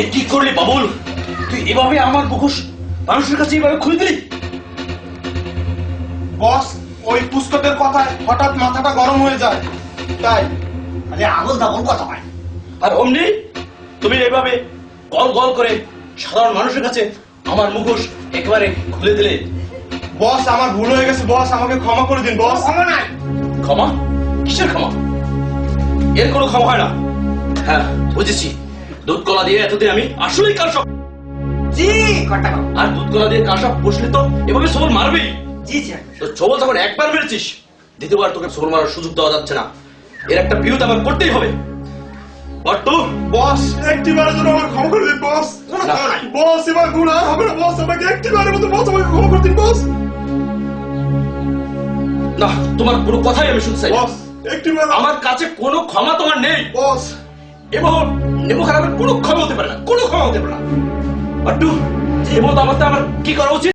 এ কি করলি বাবুল? তুই এভাবে আমার মুখোশ মানুষের কাছে এভাবে খুলে দিলি? বস ওই পুস্তকের কথায় হঠাৎ মাথাটা গরম হয়ে যায়। তাই আরে আবল দাবল কথা পায় আর অমনি তুমি এভাবে গল গল করে সাধারণ মানুষের কাছে আমার মুখোশ একেবারে খুলে দিলে। বস আমার ভুল হয়ে গেছে বস আমাকে ক্ষমা করে দিন বস। ক্ষমা নাই। ক্ষমা? কিসের ক্ষমা? এর কোনো ক্ষমা হয় না। হ্যাঁ বুঝেছি। দুধ কলা দিয়ে এতদিন আমি আসলেই কার সব জি কর্তা আর দুধ কলা দিয়ে কার সব বসলে তো? এভাবে সবল মারবেই জি জি তো ছবল তখন একবার মেরেছিস। দ্বিতীয়বার তোকে সবল মারার সুযোগ দেওয়া যাচ্ছে না। এর একটা বিরোধ আমার করতেই হবে। বট্টু বস একটিবারের জন্য আমার ক্ষমা করে দিন বস। বস এবার ভুল আর হবে না বস। আমাকে একটিবারের মতো বস আমাকে ক্ষমা করে দিন বস। না তোমার কোনো কথাই আমি শুনতে চাই। বস একটিবার আমার কাছে কোনো ক্ষমা তোমার নেই। বস এবং এবং খারাপের কোনো ক্ষমা হতে পারে না, কোনো ক্ষমা হতে পারে না। এই মতো আমার আমার কি করা উচিত?